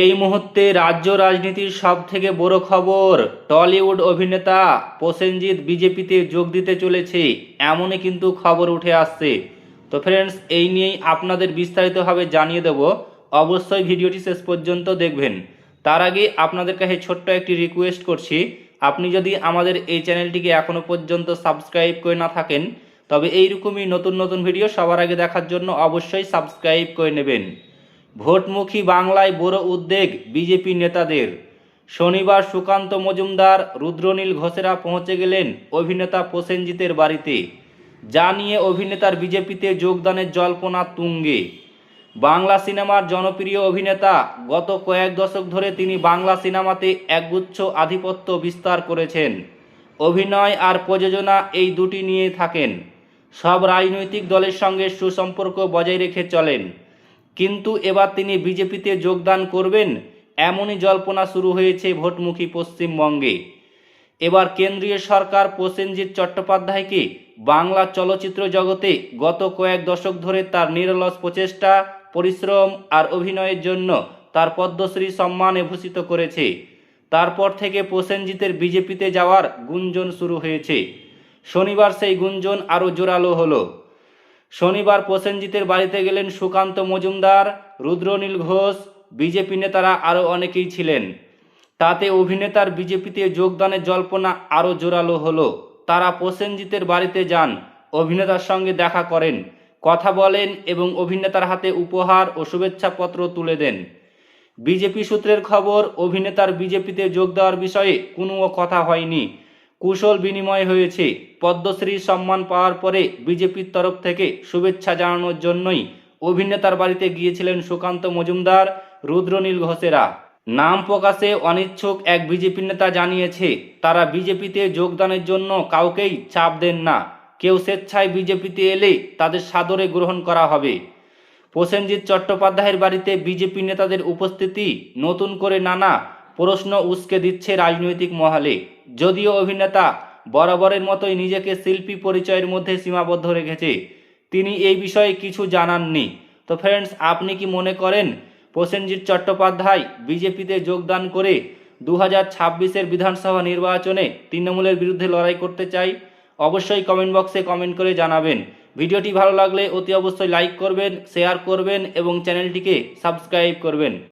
এই মুহূর্তে রাজ্য রাজনীতির সব থেকে বড় খবর, টলিউড অভিনেতা প্রসেনজিৎ বিজেপিতে যোগ দিতে চলেছে, এমনই কিন্তু খবর উঠে আসছে। তো ফ্রেন্ডস এই নিয়েই আপনাদের বিস্তারিতভাবে জানিয়ে দেব। অবশ্যই ভিডিওটি শেষ পর্যন্ত দেখবেন। তার আগে আপনাদের কাছে ছোট্ট একটি রিকোয়েস্ট করছি, আপনি যদি আমাদের এই চ্যানেলটিকে এখনও পর্যন্ত সাবস্ক্রাইব করে না থাকেন, তবে এইরকমই নতুন নতুন ভিডিও সবার আগে দেখার জন্য অবশ্যই সাবস্ক্রাইব করে নেবেন। ভোটমুখী বাংলায় বড় উদ্বেগ বিজেপি নেতাদের। শনিবার সুকান্ত মজুমদার, রুদ্রনীল ঘোষেরা পৌঁছে গেলেন অভিনেতা প্রসেনজিতের বাড়িতে। যা নিয়ে অভিনেতার বিজেপিতে যোগদানের জল্পনা তুঙ্গে। বাংলা সিনেমার জনপ্রিয় অভিনেতা গত কয়েক দশক ধরে তিনি বাংলা সিনেমাতে একগুচ্ছ আধিপত্য বিস্তার করেছেন। অভিনয় আর প্রযোজনা এই দুটি নিয়ে থাকেন। সব রাজনৈতিক দলের সঙ্গে সুসম্পর্ক বজায় রেখে চলেন। কিন্তু এবার তিনি বিজেপিতে যোগদান করবেন, এমনই জল্পনা শুরু হয়েছে ভোটমুখী পশ্চিমবঙ্গে। এবার কেন্দ্রীয় সরকার প্রসেনজিৎ চট্টোপাধ্যায়কে বাংলা চলচ্চিত্র জগতে গত কয়েক দশক ধরে তার নিরলস প্রচেষ্টা, পরিশ্রম আর অভিনয়ের জন্য তার পদ্মশ্রী সম্মানে ভূষিত করেছে। তারপর থেকে প্রসেনজিতের বিজেপিতে যাওয়ার গুঞ্জন শুরু হয়েছে। শনিবার সেই গুঞ্জন আরও জোরালো হলো। শনিবার প্রসেনজিতের বাড়িতে গেলেন সুকান্ত মজুমদার, রুদ্রনীল ঘোষ, বিজেপি নেতারা আরও অনেকেই ছিলেন। তাতে অভিনেতার বিজেপিতে যোগদানের জল্পনা আরও জোরালো হলো। তারা প্রসেনজিতের বাড়িতে যান, অভিনেতার সঙ্গে দেখা করেন, কথা বলেন এবং অভিনেতার হাতে উপহার ও শুভেচ্ছাপত্র তুলে দেন। বিজেপি সূত্রের খবর, অভিনেতার বিজেপিতে যোগ দেওয়ার বিষয়ে কোনো কথা হয়নি। কুশল বিনিময় হয়েছে। পদ্মশ্রী সম্মান পাওয়ার পরে বিজেপির তরফ থেকে শুভেচ্ছা জানানোর জন্যই অভিনেতার বাড়িতে গিয়েছিলেন সুকান্ত মজুমদার, রুদ্রনীল ঘোষেরা। নাম প্রকাশে অনিচ্ছুক এক বিজেপি নেতা জানিয়েছে, তারা বিজেপিতে যোগদানের জন্য কাউকেই চাপ দেন না। কেউ স্বেচ্ছায় বিজেপিতে এলে তাদের সাদরে গ্রহণ করা হবে। প্রসেনজিৎ চট্টোপাধ্যায়ের বাড়িতে বিজেপি নেতাদের উপস্থিতি নতুন করে নানা প্রশ্ন উস্কে দিচ্ছে রাজনৈতিক মহলে। যদিও অভিনেতা বরাবরের মতোই নিজেকে শিল্পী পরিচয়ের মধ্যে সীমাবদ্ধ রেখেছে, তিনি এই বিষয়ে কিছু জানাননি। তো ফ্রেন্ডস আপনি কি মনে করেন প্রসেনজিৎ চট্টোপাধ্যায় বিজেপিতে যোগদান করে দু হাজার ছাব্বিশের বিধানসভা নির্বাচনে তৃণমূলের বিরুদ্ধে লড়াই করতে চাই? অবশ্যই কমেন্ট বক্সে কমেন্ট করে জানাবেন। ভিডিওটি ভালো লাগলে অতি অবশ্যই লাইক করবেন শেয়ার করবেন এবং চ্যানেলটিকে সাবস্ক্রাইব করবেন।